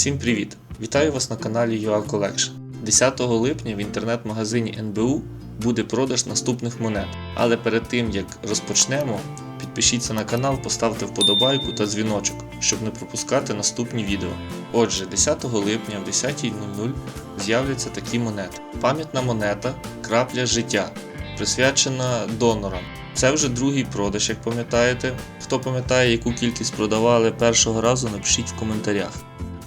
Всім привіт! Вітаю вас на каналі UA Collection. 10 липня в інтернет-магазині НБУ буде продаж наступних монет. Але перед тим як розпочнемо, підпишіться на канал, поставте вподобайку та дзвіночок, щоб не пропускати наступні відео. Отже, 10 липня в 10.00 з'являться такі монети. Пам'ятна монета Крапля життя, присвячена донорам. Це вже другий продаж, як пам'ятаєте. Хто пам'ятає, яку кількість продавали першого разу, напишіть в коментарях.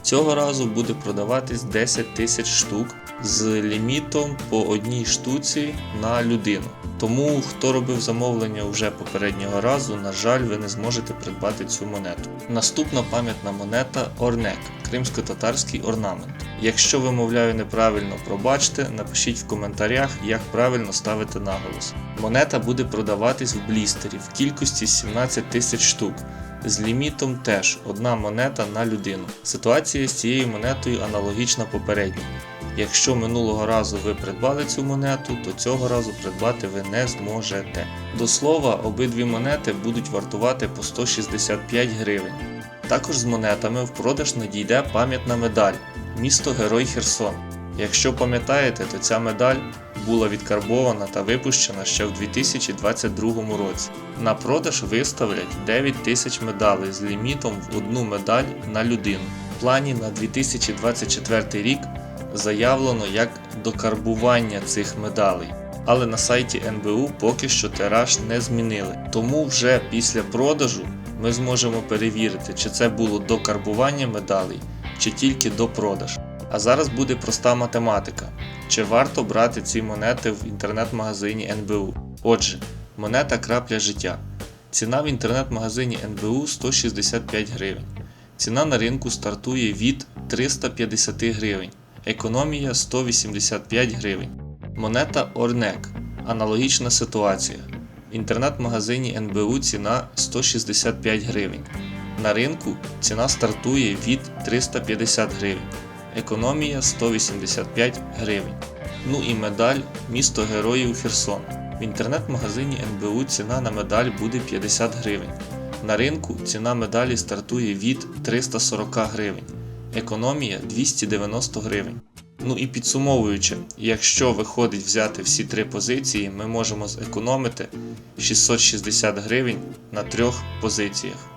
Цього разу буде продаватись 10 тисяч штук з лімітом по одній штуці на людину. Тому, хто робив замовлення вже попереднього разу, на жаль, ви не зможете придбати цю монету. Наступна пам'ятна монета Орнек, кримсько-татарський орнамент. Якщо вимовляю неправильно, пробачте, напишіть в коментарях, як правильно ставити наголос. Монета буде продаватись в блістері в кількості 17 тисяч штук. З лімітом теж одна монета на людину. Ситуація з цією монетою аналогічна попередній. Якщо минулого разу ви придбали цю монету, то цього разу придбати ви не зможете. До слова, обидві монети будуть вартувати по 165 гривень. Також з монетами в продаж надійде пам'ятна медаль місто Герой Херсон. Якщо пам'ятаєте, то ця медаль була відкарбована та випущена ще в 2022 році. На продаж виставлять 9 тисяч медалей з лімітом в одну медаль на людину. В плані на 2024 рік заявлено як докарбування цих медалей. Але на сайті НБУ поки що тираж не змінили. Тому вже після продажу ми зможемо перевірити, чи це було докарбування медалей, чи тільки до продаж. А зараз буде проста математика. Чи варто брати ці монети в інтернет-магазині НБУ? Отже, монета крапля життя. Ціна в інтернет-магазині НБУ 165 гривень. Ціна на ринку стартує від 350 гривень. Економія 185 гривень. Монета Орнек. Аналогічна ситуація. В інтернет-магазині НБУ ціна 165 гривень. На ринку ціна стартує від 350 гривень. Економія 185 гривень. Ну і медаль Місто Героїв Херсон. В інтернет-магазині НБУ ціна на медаль буде 50 гривень. На ринку ціна медалі стартує від 340 гривень. Економія 290 гривень. Ну і підсумовуючи, якщо виходить взяти всі три позиції, ми можемо зекономити 660 гривень на трьох позиціях.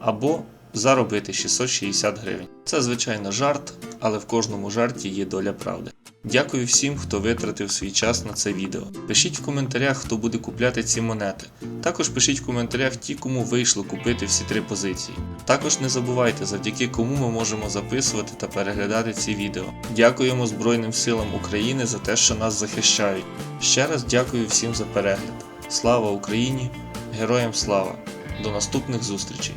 Або заробити 660 гривень. Це звичайно жарт, але в кожному жарті є доля правди. Дякую всім, хто витратив свій час на це відео. Пишіть в коментарях, хто буде купляти ці монети. Також пишіть в коментарях ті, кому вийшло купити всі три позиції. Також не забувайте, завдяки кому ми можемо записувати та переглядати ці відео. Дякуємо Збройним силам України за те, що нас захищають. Ще раз дякую всім за перегляд. Слава Україні! Героям слава! До наступних зустрічей!